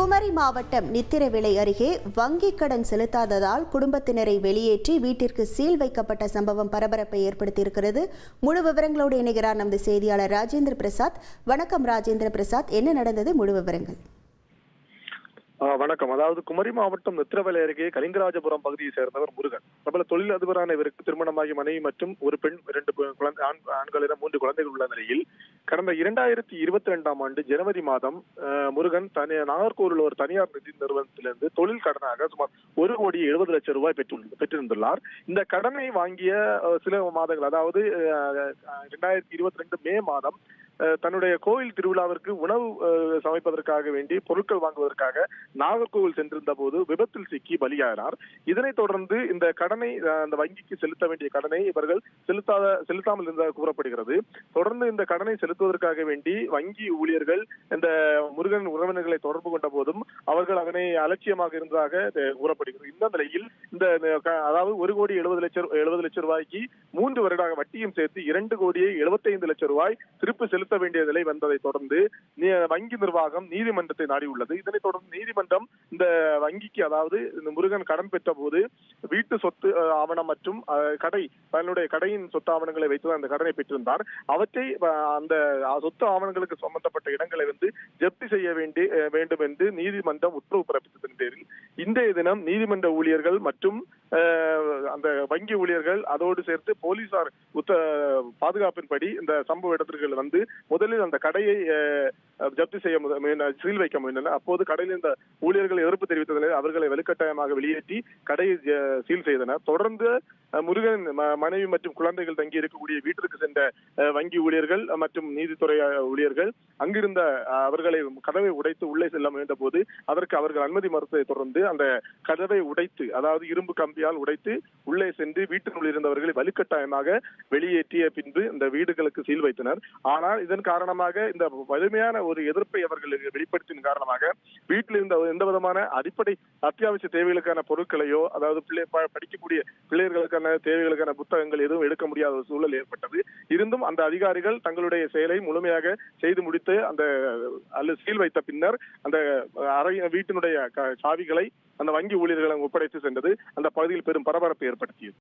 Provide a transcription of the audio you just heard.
குமரி மாவட்டம் நித்திரவிளை அருகே வங்கிக் கடன் செலுத்தாததால் குடும்பத்தினரை வெளியேற்றி வீட்டிற்கு சீல் வைக்கப்பட்ட சம்பவம் பரபரப்பை ஏற்படுத்தியிருக்கிறது. முழு விவரங்களோடு இணைகிறார் நமது செய்தியாளர் ராஜேந்திர பிரசாத். வணக்கம் ராஜேந்திர பிரசாத். என்ன நடந்தது? முழு விவரங்கள். வணக்கம். அதாவது குமரி மாவட்டம் நித்திரவலை அருகே கலிங்கராஜபுரம் பகுதியை சேர்ந்தவர் முருகன். பிரபல தொழிலதிபரான இவருக்கு திருமணமாகி மனைவி மற்றும் ஒரு பெண் இரண்டு குழந்தை ஆண்களிடம் மூன்று குழந்தைகள் உள்ள நிலையில் கடந்த இரண்டாயிரத்தி இருபத்தி ரெண்டாம் ஆண்டு ஜனவரி மாதம் முருகன் தனி நாகர்கோவில் ஒரு தனியார் நிதி நிறுவனத்திலிருந்து தொழில் கடனாக சுமார் ஒரு கோடி எழுபது லட்சம் ரூபாய் பெற்று பெற்றிருந்துள்ளார். இந்த கடனை வாங்கிய சில மாதங்கள் அதாவது இரண்டாயிரத்தி இருபத்தி ரெண்டு மே மாதம் தன்னுடைய கோவில் திருவிழாவிற்கு உணவு சமைப்பதற்காக வேண்டி பொருட்கள் வாங்குவதற்காக நாகர்கோவில் சென்றிருந்த போது விபத்தில் சிக்கி பலியானார். இதனைத் தொடர்ந்து இந்த கடனை அந்த வங்கிக்கு செலுத்த வேண்டிய கடனை இவர்கள் செலுத்தாத செலுத்தாமல் இருந்ததாக கூறப்படுகிறது. தொடர்ந்து இந்த கடனை செலுத்துவதற்காக வேண்டி வங்கி ஊழியர்கள் இந்த முருகன் உறவினர்களை தொடர்பு கொண்ட போதும் அவர்கள் அதனை அலட்சியமாக இருந்ததாக கூறப்படுகிறது. இந்த நிலையில் இந்த அதாவது ஒரு கோடி எழுபது லட்சம் எழுபது லட்சம் ரூபாய்க்கு மூன்று வருட வட்டியும் சேர்த்து இரண்டு கோடியே எழுபத்தைந்து லட்சம் ரூபாய் திருப்பி செலுத்த வேண்டிய நிலை வந்ததை தொடர்ந்து நீ- வங்கி நிர்வாகம் நீதிமன்றத்தை நாடியுள்ளது. இதனைத் தொடர்ந்து நீதிமன்றம் இந்த வங்கிக்கு அதாவது இந்த முருகன் கடன் பெற்ற போது வீட்டு சொத்து ஆவணம் மற்றும் கடை தன்னுடைய கடையின் சொத்து ஆவணங்களை வைத்து அந்த கடனை பெற்றிருந்தார். அவற்றை அந்த சொத்து ஆவணங்களுக்கு சம்பந்தப்பட்ட இடங்களை வந்து ஜப்தி செய்ய வேண்டி வேண்டும் என்று நீதிமன்றம் உத்தரவு பிறப்பித்ததன் பேரில் இன்றைய தினம் நீதிமன்ற ஊழியர்கள் மற்றும் அந்த வங்கி ஊழியர்கள் அதோடு சேர்த்து போலீசார் உத்த பாதுகாப்பின்படி இந்த சம்பவ இடத்திற்கு வந்து முதலில் அந்த கடையை ஜப்தி செய்ய சீல் வைக்க முயன்றனர். அப்போது கடையில் இந்த ஊழியர்கள் எதிர்ப்பு தெரிவித்ததில் அவர்களை வலுக்கட்டாயமாக வெளியேற்றி கடையை சீல் செய்தனர். தொடர்ந்து முருகன் ம- மனைவி மற்றும் குழந்தைகள் தங்கி இருக்கக்கூடிய வீட்டிற்கு சென்ற வங்கி ஊழியர்கள் மற்றும் நீதித்துறை ஊழியர்கள் அங்கிருந்த அவர்களை கதவை உடைத்து உள்ளே செல்ல முயன்ற போது அதற்கு அவர்கள் அனுமதி மறுத்ததை தொடர்ந்து அந்த கதவை உடைத்து அதாவது இரும்பு கம்பியால் உடைத்து உள்ளே சென்று வீட்டினுள் இருந்தவர்களை வலுக்கட்டாயமாக வெளியேற்றிய பின்பு இந்த வீடுகளுக்கு சீல் வைத்தனர். ஆனால் இதன் காரணமாக இந்த வலிமையான ஒரு எதிர்ப்பை அவர்கள் வெளிப்படுத்தின காரணமாக வீட்டில் இருந்த எந்த விதமான அடிப்படை அத்தியாவசிய தேவைகளுக்கான பொருட்களையோ அதாவது பிள்ளை ப- படிக்கக்கூடிய பிள்ளைகளுக்கான தேவைகளுக்கான புத்தகங்கள் எதுவும் எடுக்க முடியாத ஒரு சூழல் ஏற்பட்டது. இருந்தும் அந்த அதிகாரிகள் தங்களுடைய செயலை முழுமையாக செய்து முடித்து அந்த அல்லது சீல் வைத்த பின்னர் அந்த அறை வீட்டினுடைய க- சாவிகளை அந்த வங்கி ஊழியர்களிடம் ஒப்படைத்து சென்றது. அந்த பகுதியில் பெரும் பரபரப்பை ஏற்படுத்தியது.